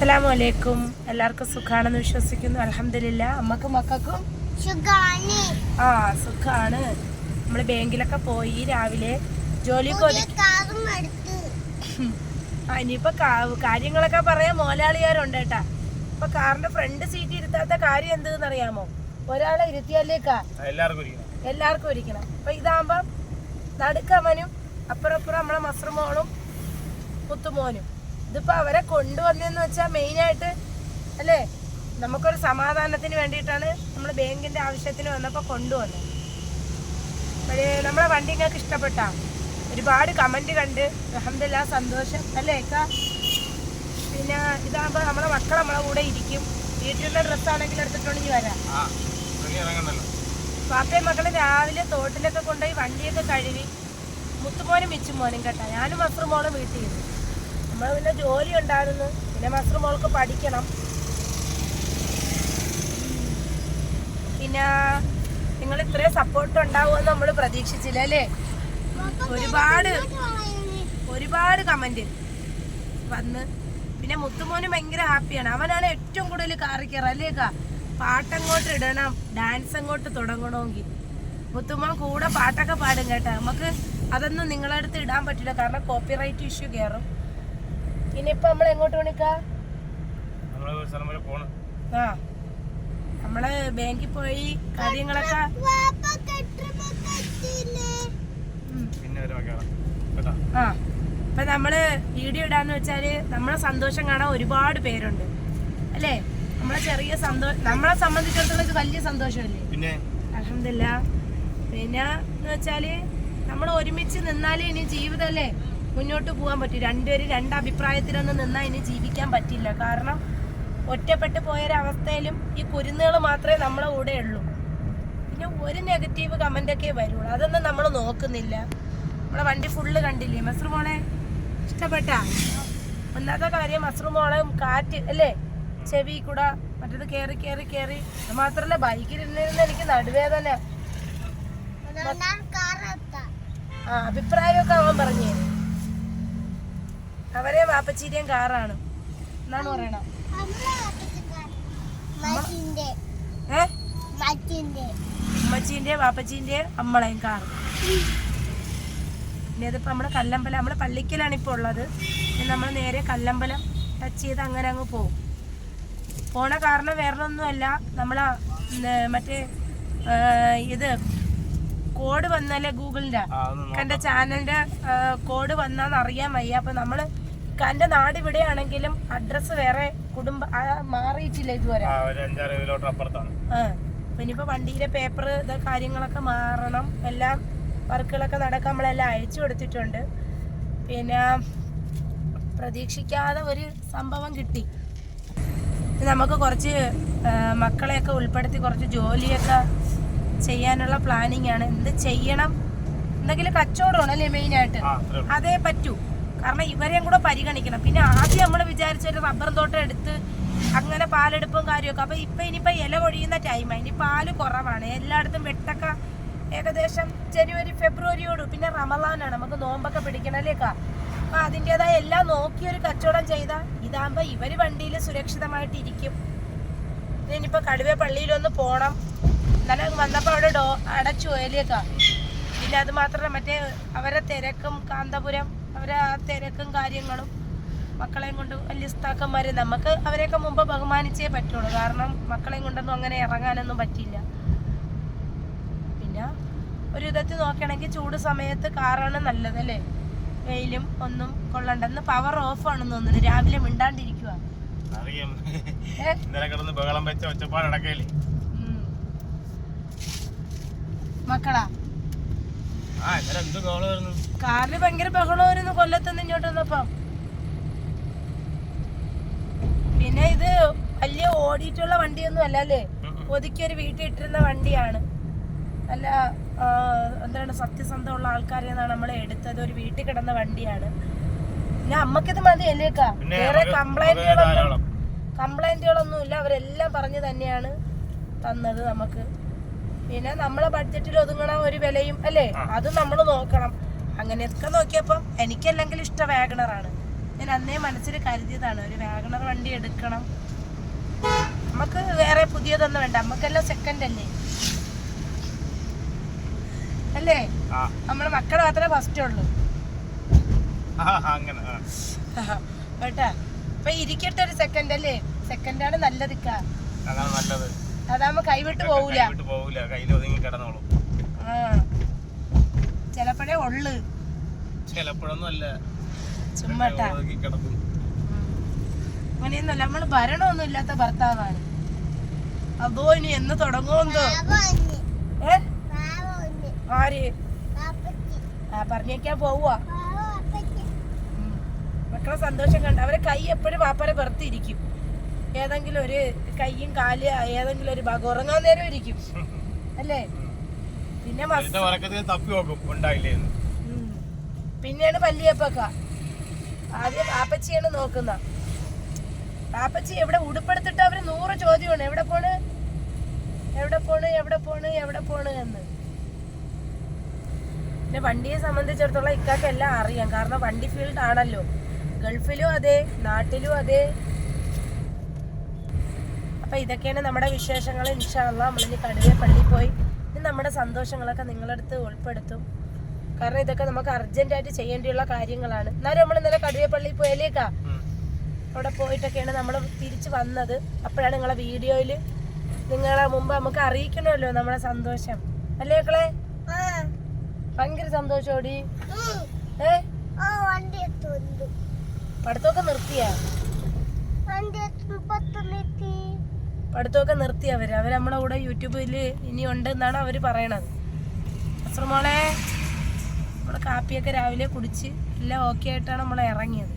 അസ്സലാമു അലൈക്കും എല്ലാവർക്കും സുഖാണെന്ന് വിശ്വസിക്കുന്നു. അലഹമില്ല അമ്മക്കും മക്കൾക്കും? സുഖാണ്. ആ സുഖാണ്. നമ്മൾ ബാങ്കിലൊക്കെ പോയി രാവിലെ ജോലിക്ക് ആ, ഇനിയിപ്പോ കാര്യങ്ങളൊക്കെ പറയാൻ മോലാളിയാരുണ്ട് കേട്ടാ. ഇപ്പൊ കാറിന്റെ ഫ്രണ്ട് സീറ്റ് ഇരുത്താത്ത കാര്യം എന്തെന്ന് അറിയാമോ ഒരാളെ ഇരുത്തിയാലേക്കാ. എല്ലാവർക്കും ഇരിക്കണം. എല്ലാവർക്കും ഇരിക്കണം. അപ്പൊ ഇതാകുമ്പോ നടുക്കമ്മനും അപ്പുറപ്പുറം അപ്പുറം നമ്മളെ മസ്രമോളും മുത്തുമോനും. ഇതിപ്പോ അവരെ കൊണ്ടുവന്നെന്ന് വെച്ചാൽ മെയിനായിട്ട് അല്ലേ? നമുക്കൊരു സമാധാനത്തിന് വേണ്ടിയിട്ടാണ് നമ്മൾ ബാങ്കിന്റെ ആവശ്യത്തിന് വന്നപ്പോൾ കൊണ്ടുവന്നത്. നമ്മളെ വണ്ടി നിങ്ങൾക്ക് ഇഷ്ടപ്പെട്ട? ഒരുപാട് കമന്റ് കണ്ട് അഹമ്മദില്ല സന്തോഷം. അല്ലേ അക്ക? പിന്നെ ഇതാകുമ്പോൾ നമ്മളെ മക്കൾ നമ്മളെ കൂടെ ഇരിക്കും. വീട്ടിലുള്ള ഡ്രസ്സാണെങ്കിൽ എടുത്തിട്ടുണ്ടെങ്കിൽ വരാം. പാപ്പയും മക്കളെ രാവിലെ തോട്ടിലൊക്കെ കൊണ്ടുപോയി വണ്ടിയൊക്കെ കഴുകി മുത്തുമോനും മിച്ചുമോനും കേട്ടാ. ഞാനും മസ്റുമോളും വീട്ടിൽ ഇരുന്നു. നമ്മൾ പിന്നെ ജോലി ഉണ്ടായിരുന്നു. പിന്നെ മസ്റുമോൾക്ക് പഠിക്കണം. പിന്നെ നിങ്ങൾ ഇത്രയും സപ്പോർട്ട് ഉണ്ടാവുമെന്ന് നമ്മൾ പ്രതീക്ഷിച്ചില്ല അല്ലേ? ഒരുപാട് ഒരുപാട് കമന്റ് വന്ന്. പിന്നെ മുത്തുമോന് ഭയങ്കര ഹാപ്പിയാണ് അവനാണ് ഏറ്റവും കൂടുതൽ കാറിക്കാറ് അല്ലേക്കാ പാട്ടങ്ങോട്ട് ഇടണം. ഡാൻസ് അങ്ങോട്ട് തുടങ്ങണമെങ്കിൽ. മുത്തുമോൻ കൂടെ പാട്ടൊക്കെ പാടും കേട്ടോ. നമുക്ക് അതൊന്നും നിങ്ങളടുത്ത് ഇടാൻ പറ്റില്ല. കാരണം കോപ്പിറൈറ്റ് ഇഷ്യൂ കയറും ഇനിയിപ്പോ നമ്മൾ എങ്ങോട്ട് വിളിക്കാ? നമ്മൾ ഒരു സ്ഥലം പോണം. ആ. നമ്മൾ ബാങ്കിൽ പോയി കാര്യങ്ങളൊക്കെ ആ. ഇപ്പൊ നമ്മൾ വീഡിയോ ഇടാന്ന് വെച്ചാൽ നമ്മളെ സന്തോഷം കാണാൻ ഒരുപാട് പേരുണ്ട്. അല്ലേ? നമ്മളെ ചെറിയ സന്തോഷം നമ്മളെ സംബന്ധിച്ചിടത്തോളം ഇത് വലിയ സന്തോഷമല്ലേ? പിന്നെ? അലഹമില്ല പിന്നെ എന്ന് വെച്ചാൽ നമ്മൾ ഒരുമിച്ച് നിന്നാലേ ഇനി ജീവിതമല്ലേ മുന്നോട്ട് പോകാൻ പറ്റും. രണ്ടുപേരും രണ്ട് അഭിപ്രായത്തിലൊന്നും നിന്നാൽ ഇനി ജീവിക്കാൻ പറ്റില്ല. കാരണം ഒറ്റപ്പെട്ടു പോയൊരവസ്ഥയിലും ഈ കുരുന്നുകൾ മാത്രമേ നമ്മളെ കൂടെ ഉള്ളൂ. പിന്നെ ഒരു നെഗറ്റീവ് കമന്റൊക്കെ ഒക്കെ വരുള്ളൂ. അതൊന്നും നമ്മൾ നോക്കുന്നില്ല. നമ്മളെ വണ്ടി ഫുള്ള് കണ്ടില്ലേ? മസ്റു മോളെ ഇഷ്ടപ്പെട്ടാ? ഒന്നാമത്തെ കാര്യം മസ്റു മോളെ കാറ്റ് അല്ലേ? ചെവി കൂടെ മറ്റേത് കയറി കയറി കയറി അത് മാത്രല്ല ബൈക്കിൽ ഇരുന്നിരുന്ന് എനിക്ക് നടുവേദന. ആ അഭിപ്രായമൊക്കെ അവൻ പറഞ്ഞു. അവരെ വാപ്പച്ചീരിയും കാറാണ്. എന്നാണ് പറയണം നമ്മളെ നാട്ടിലത്തെ കാർ മച്ചിന്റെ ഏ? മച്ചിന്റെ ഉമ്മച്ചീന്റെ വാപ്പച്ചീന്റെ അമ്മളെയും കാർ പിന്നെ ഇതിപ്പോ നമ്മുടെ കല്ലമ്പലം നമ്മുടെ പള്ളിക്കലാണ് ഇപ്പോൾ ഉള്ളത്. നമ്മൾ നേരെ കല്ലമ്പലം ടച്ച് ചെയ്ത് അങ്ങനെ അങ്ങ് പോകും. പോണ കാരണം വേറെ ഒന്നുമല്ല നമ്മളെ മറ്റേ ഇത് കോഡ് വന്നല്ലേ ഗൂഗിളിന്റെ? എന്റെ ചാനലിന്റെ കോഡ് വന്നാന്ന് അറിയാൻ വയ്യ. അപ്പൊ നമ്മൾ എന്റെ നാട് ഇവിടെയാണെങ്കിലും അഡ്രസ് വേറെ കുടുംബ മാറിയിട്ടില്ല ഇതുവരെ. ഇനിയിപ്പോ വണ്ടിയിലെ പേപ്പർ ഇത് കാര്യങ്ങളൊക്കെ മാറണം. എല്ലാം വർക്കുകളൊക്കെ നടക്കാൻ നമ്മളെല്ലാം അയച്ചു കൊടുത്തിട്ടുണ്ട്. പിന്നെ പ്രതീക്ഷിക്കാതെ ഒരു സംഭവം കിട്ടി. നമുക്ക് കുറച്ച് മക്കളെയൊക്കെ ഉൾപ്പെടുത്തി കുറച്ച് ജോലിയൊക്കെ ചെയ്യാനുള്ള പ്ലാനിങ് ആണ്. എന്ത് ചെയ്യണം? എന്തെങ്കിലും കച്ചവടമാണ് അല്ലേ മെയിനായിട്ട് അതേ പറ്റൂ. കാരണം ഇവരെയും കൂടെ പരിഗണിക്കണം. പിന്നെ ആദ്യം നമ്മൾ വിചാരിച്ച ഒരു റബ്ബർ തോട്ടം എടുത്ത് അങ്ങനെ പാലെടുപ്പും കാര്യമൊക്കെ. അപ്പൊ ഇപ്പൊ ഇനിയിപ്പോ ഇല കൊഴിയുന്ന ടൈമാണ് ഇനി പാൽ കുറവാണ്. എല്ലായിടത്തും വെട്ടൊക്കെ ഏകദേശം ജനുവരി ഫെബ്രുവരിയോട്. പിന്നെ റമലാനാണ് നമുക്ക് നോമ്പൊക്കെ പിടിക്കണല്ലേക്കാ അപ്പൊ അതിന്റെതായ എല്ലാം നോക്കി ഒരു കച്ചവടം ചെയ്താ ഇതാകുമ്പോ ഇവർ വണ്ടിയിൽ സുരക്ഷിതമായിട്ട് ഇരിക്കും. പിന്നെ ഇനിയിപ്പോ കടുവേ പള്ളിയിലൊന്ന് പോണം. എന്നാലും വന്നപ്പോ അവിടെ ഡോ അടച്ചു പോയാലേക്കാ പിന്നെ അത് മാത്രമല്ല മറ്റേ അവരെ തിരക്കും കാന്തപുരം. അവരെ ആ തിരക്കും കാര്യങ്ങളും മക്കളെയും കൊണ്ട് വലിയ നമുക്ക് അവരെയൊക്കെ മുമ്പ് ബഹുമാനിച്ചേ പറ്റുള്ളൂ. കാരണം മക്കളെയും കൊണ്ടൊന്നും അങ്ങനെ ഇറങ്ങാനൊന്നും പറ്റില്ല പിന്നെ ഒരു വിധത്തിൽ നോക്കുകയാണെങ്കിൽ ചൂട് സമയത്ത് കാറാണ് നല്ലത് അല്ലേ? വെയിലും ഒന്നും കൊള്ളണ്ടെന്ന് പവർ ഓഫ് ആണെന്ന് തോന്നുന്നു. രാവിലെ മിണ്ടാണ്ടിരിക്കുക അറിയാം. ഏ? ഇന്നലെ കിടന്ന് ബഹളം വെച്ച മക്കളാ? ആ ഇന്നലെ എന്ത് കോൾ വരുന്നു കാറിന് ഭയങ്കര ബഹളമായിരുന്നു കൊല്ലത്തുനിന്ന് ഇങ്ങോട്ട് വന്നപ്പം. പിന്നെ ഇത് വലിയ ഓടിയിട്ടുള്ള വണ്ടിയൊന്നും അല്ല അല്ലേ? ഒതുക്കി ഒരു വീട്ടിൽ ഇട്ടിരുന്ന വണ്ടിയാണ്. നല്ല ആ, എന്താണ് സത്യസന്ധമുള്ള ആൾക്കാരെന്നാണ് നമ്മൾ എടുത്തത്. ഒരു വീട്ടിൽ കിടന്ന വണ്ടിയാണ്. പിന്നെ അമ്മക്കിത് മതി അല്ലേക്കാ? വേറെ കംപ്ലൈന്റുകളൊന്നും. കംപ്ലൈന്റുകളൊന്നും ഇല്ല അവരെല്ലാം പറഞ്ഞു തന്നെയാണ് തന്നത് നമുക്ക്. പിന്നെ നമ്മളെ ബഡ്ജറ്റിൽ ഒതുങ്ങണ ഒരു വിലയും അല്ലേ? അത് നമ്മൾ നോക്കണം. അങ്ങനെയൊക്കെ നോക്കിയപ്പം എനിക്കല്ലെങ്കിൽ ഇഷ്ടം വാഗണറാണ്. ഞാൻ അന്നേ മനസ്സിൽ കരുതിയതാണ് ഒരു വാഗണർ വണ്ടി എടുക്കണം. നമുക്ക് വേറെ പുതിയതൊന്നും വേണ്ട നമുക്കെല്ലാം സെക്കൻഡ് അല്ലേ? അല്ലേ? ആ. നമ്മളെ മക്കളെ മാത്രമേ ഫസ്റ്റ് ഉള്ളൂ. കേട്ടാ? അപ്പൊ ഇരിക്കട്ടെ ഒരു സെക്കൻഡ് അല്ലേ? സെക്കൻഡാണ് നല്ലത് ഇക്ക. അതാണ് നല്ലത്. അതാവുമ്പോ കൈവിട്ട് പോവൂല. കയ്യിൽ ഒതുങ്ങി കിടന്നോളൂ. ചിലപ്പോഴേ ഉള്ളു. ചിലപ്പോഴൊന്നും അല്ല. ചുമ്മാട്ടാ കിടക്കും. അങ്ങനെയൊന്നുമല്ല നമ്മൾ ഭരണമൊന്നും ഇല്ലാത്ത ഭർത്താവാണ്. അതോ ഇനി എന്ന് തുടങ്ങുമെന്തോ? ആര്? ആ പറഞ്ഞേക്കാൻ പോവുക മക്കളെ സന്തോഷം കണ്ട അവരെ കൈ എപ്പോഴും പാപ്പരെ പുറത്തിരിക്കും. ഏതെങ്കിലും ഒരു കൈയും കാൽ ഏതെങ്കിലും ഒരു ഭാഗം ഉറങ്ങാൻ നേരം ഇരിക്കും അല്ലേ പിന്നെ തപ്പി നോക്കും ഉണ്ടായില്ലേ. പിന്നെയാണ് പല്ലിയപ്പക്ക ആദ്യം പാപ്പച്ചിയാണ് നോക്കുന്ന. പാപ്പച്ചി എവിടെ ഉടുപ്പെടുത്തിട്ട് അവർ നൂറ് ചോദ്യമാണ്. എവിടെ പോണ്? എവിടെ പോണ്? എവിടെ പോണ്? എവിടെ പോണ് എന്ന്. പിന്നെ വണ്ടിയെ സംബന്ധിച്ചിടത്തോളം ഇക്കാക്ക് എല്ലാം അറിയാം. കാരണം വണ്ടി ഫീൽഡ് ആണല്ലോ. ഗൾഫിലും അതെ നാട്ടിലും അതെ. അപ്പൊ ഇതൊക്കെയാണ് നമ്മുടെ വിശേഷങ്ങൾ. ഇൻഷാല്ല നമ്മളിനി കടുവേ പള്ളി പോയി നമ്മുടെ സന്തോഷങ്ങളൊക്കെ നിങ്ങളടുത്ത് ഉൾപ്പെടുത്തും. കാരണം ഇതൊക്കെ നമുക്ക് അർജന്റായിട്ട് ചെയ്യേണ്ടിയുള്ള കാര്യങ്ങളാണ്. എന്നാലും നമ്മൾ ഇന്നലെ കടുവേ പള്ളി പോയാലേക്കാ. അവിടെ പോയിട്ടൊക്കെയാണ് നമ്മൾ തിരിച്ചു വന്നത്. അപ്പോഴാണ് നിങ്ങളെ വീഡിയോയിൽ നിങ്ങളെ മുമ്പ് നമുക്ക് അറിയിക്കണമല്ലോ നമ്മളെ സന്തോഷം. അല്ലേ മക്കളെ? ഭയങ്കര സന്തോഷോടി. ഏ? പഠിത്തമൊക്കെ നിർത്തിയാ? പഠിത്തമൊക്കെ നിർത്തി അവർ. അവർ നമ്മളെ കൂടെ യൂട്യൂബിൽ ഇനി ഉണ്ട് എന്നാണ് അവർ പറയണത്. അസ്രമോളെ നമ്മൾ കാപ്പിയൊക്കെ രാവിലെ കുടിച്ച് എല്ലാം ഓക്കെ ആയിട്ടാണ് നമ്മൾ ഇറങ്ങിയത്.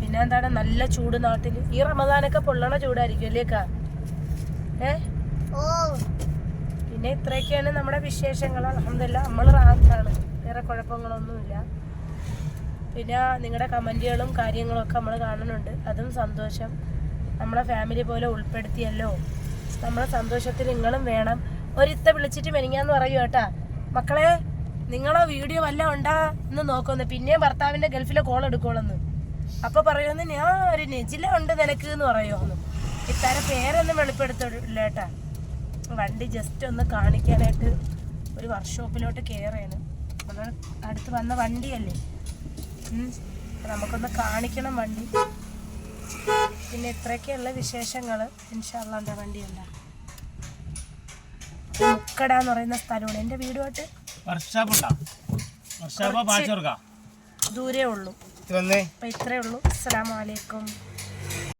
പിന്നെ എന്താണ്? നല്ല ചൂട് നാട്ടിൽ ഈ റമദാനൊക്കെ പൊള്ളണ ചൂടായിരിക്കും അല്ലേക്കാ ഏ? ഓ. പിന്നെ ഇത്രയൊക്കെയാണ് നമ്മുടെ വിശേഷങ്ങൾ. അലഹമില്ല നമ്മൾ റാത്താണ്. വേറെ കുഴപ്പങ്ങളൊന്നുമില്ല. പിന്നെ നിങ്ങളുടെ കമന്റുകളും കാര്യങ്ങളും ഒക്കെ നമ്മൾ കാണുന്നുണ്ട്. അതും സന്തോഷം. നമ്മളെ ഫാമിലി പോലെ ഉൾപ്പെടുത്തിയല്ലോ. നമ്മളെ സന്തോഷത്തിൽ നിങ്ങളും വേണം. ഒരിത്ത വിളിച്ചിട്ട് മെനിങ്ങാന്ന് പറയൂ കേട്ടാ. മക്കളെ നിങ്ങളെ വീഡിയോ വല്ല ഉണ്ടാ എന്ന് നോക്കുമെന്ന് പിന്നെയും ഭർത്താവിന്റെ ഗൾഫിലെ കോൾ എടുക്കോളെന്ന് അപ്പൊ പറയുമെന്ന് ഞാൻ ഒരു നെജില ഉണ്ട് നിനക്ക് എന്ന് പറയുമെന്ന് ഇത്തരം പേരൊന്നും വെളിപ്പെടുത്തില്ല കേട്ടാ. വണ്ടി ജസ്റ്റ് ഒന്ന് കാണിക്കാനായിട്ട് ഒരു വർക്ക്ഷോപ്പിലോട്ട് കയറിയാണ് നമ്മൾ അടുത്ത് വന്ന വണ്ടിയല്ലേ. നമുക്കൊന്ന് കാണിക്കണം വണ്ടി. പിന്നെ ഇത്രയൊക്കെയുള്ള വിശേഷങ്ങൾ ഇൻഷാല്ലാന്റെ വണ്ടി ഉണ്ടാകും മുക്കട എന്ന് പറയുന്ന സ്ഥലമാണ്. എന്റെ വീടുമായിട്ട് ദൂരേ ഉള്ളൂ. ഇത് വന്നേ അപ്പം ഇത്രയേ ഉള്ളൂ. അസ്സാം വലൈക്കും